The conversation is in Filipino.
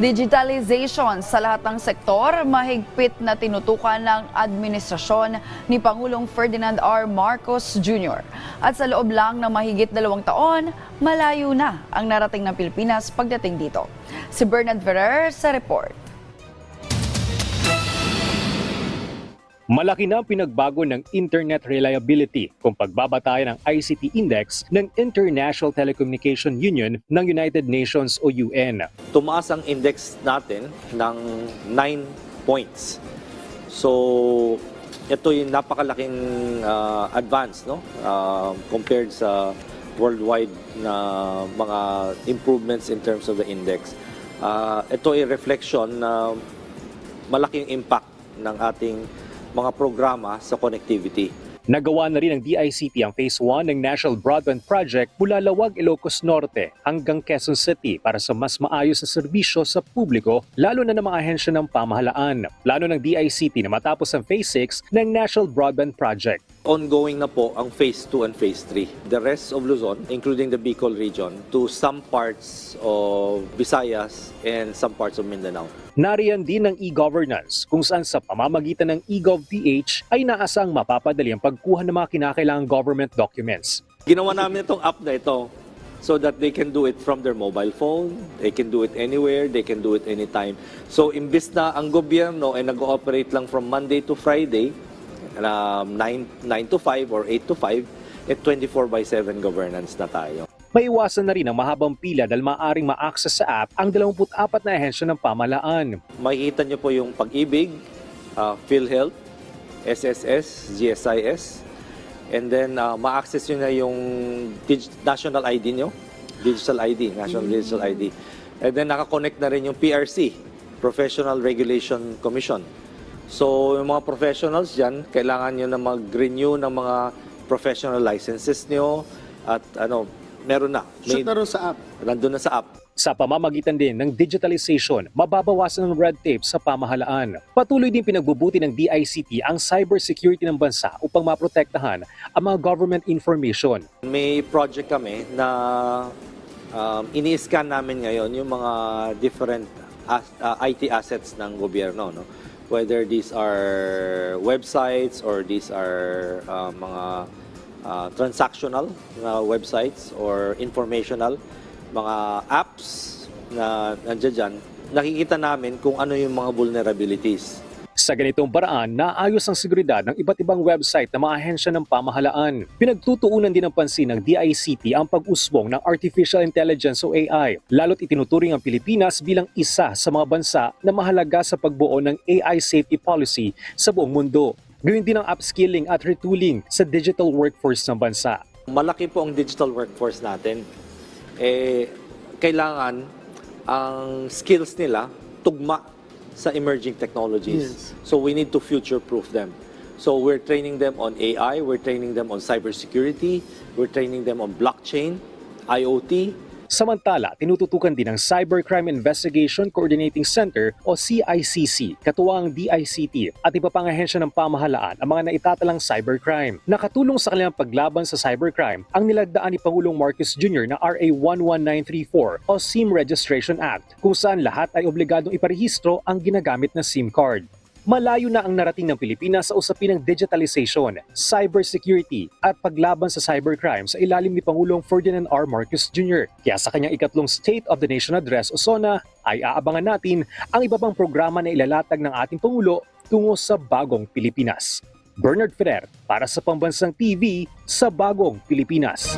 Digitalization sa lahat ng sektor, mahigpit na tinutukan ng administrasyon ni Pangulong Ferdinand R. Marcos Jr. At sa loob lang ng mahigit dalawang taon, malayo na ang narating ng Pilipinas pagdating dito. Si Bernard Ferrer sa report. Malaki na ang pinagbago ng internet reliability kung pagbabatayan ng ICT Index ng International Telecommunication Union ng United Nations o UN. tumaas ang index natin ng 9 points. So, ito yung napakalaking uh, advance no? Uh, compared sa worldwide na mga improvements in terms of the index. Uh, ito ay reflection na malaking impact ng ating mga programa sa connectivity. Nagawa na rin ng DICT ang Phase 1 ng National Broadband Project mula Lawag, Ilocos Norte hanggang Quezon City para sa mas maayos na serbisyo sa publiko lalo na ng mga ahensya ng pamahalaan. Plano ng DICT na matapos ang Phase 6 ng National Broadband Project. Ongoing na po ang Phase 2 and Phase 3. The rest of Luzon, including the Bicol region, to some parts of Visayas and some parts of Mindanao. Nariyan din ang e-governance kung saan sa pamamagitan ng eGovPH ay naasang mapapadali ang pagkuha ng mga kinakailangang government documents. Ginawa namin itong app na ito so that they can do it from their mobile phone, they can do it anywhere, they can do it anytime. So imbis na ang gobyerno ay nag-ooperate lang from Monday to Friday, um, 9, 9 to 5 or 8 to 5, at 24 by 7 governance na tayo. Maiwasan na rin ang mahabang pila dahil maaaring ma-access sa app ang 24 na ahensya ng pamahalaan. Makikita niyo po yung pag-ibig, uh, PhilHealth, SSS, GSIS, and then uh, ma-access nyo na yung national ID nyo, digital ID, national digital ID. And then nakakonect na rin yung PRC, Professional Regulation Commission. So yung mga professionals dyan, kailangan nyo na mag-renew ng mga professional licenses nyo at ano, meron na. Shoot na rin sa app. nandun na sa app. Sa pamamagitan din ng digitalization, mababawasan ang red tape sa pamahalaan. Patuloy din pinagbubuti ng DICT ang cybersecurity ng bansa upang maprotektahan ang mga government information. May project kami na um, ini-scan namin ngayon yung mga different as- uh, IT assets ng gobyerno. No? Whether these are websites or these are uh, mga uh, transactional na websites or informational, mga apps na nandiyan dyan, nakikita namin kung ano yung mga vulnerabilities. Sa ganitong paraan, naayos ang seguridad ng iba't ibang website ng mga ahensya ng pamahalaan. Pinagtutuunan din ng pansin ng DICT ang pag-usbong ng Artificial Intelligence o AI, lalo't itinuturing ang Pilipinas bilang isa sa mga bansa na mahalaga sa pagbuo ng AI safety policy sa buong mundo. Gawin din ang upskilling at retooling sa digital workforce ng bansa. malaki po ang digital workforce natin. Eh, kailangan ang skills nila tugma sa emerging technologies. Yes. So we need to future-proof them. So we're training them on AI, we're training them on cybersecurity, we're training them on blockchain, IoT, Samantala, tinututukan din ng Cybercrime Investigation Coordinating Center o CICC, katuwang DICT at iba pang ahensya ng pamahalaan ang mga naitatalang cybercrime. Nakatulong sa kanilang paglaban sa cybercrime ang nilagdaan ni Pangulong Marcos Jr. na RA 11934 o SIM Registration Act kung saan lahat ay obligadong iparehistro ang ginagamit na SIM card. Malayo na ang narating ng Pilipinas sa usapin ng digitalization, cybersecurity at paglaban sa cybercrime sa ilalim ni Pangulong Ferdinand R. Marcos Jr. Kaya sa kanyang ikatlong State of the Nation Address o SONA ay aabangan natin ang iba pang programa na ilalatag ng ating Pangulo tungo sa bagong Pilipinas. Bernard Ferrer para sa Pambansang TV sa Bagong Pilipinas.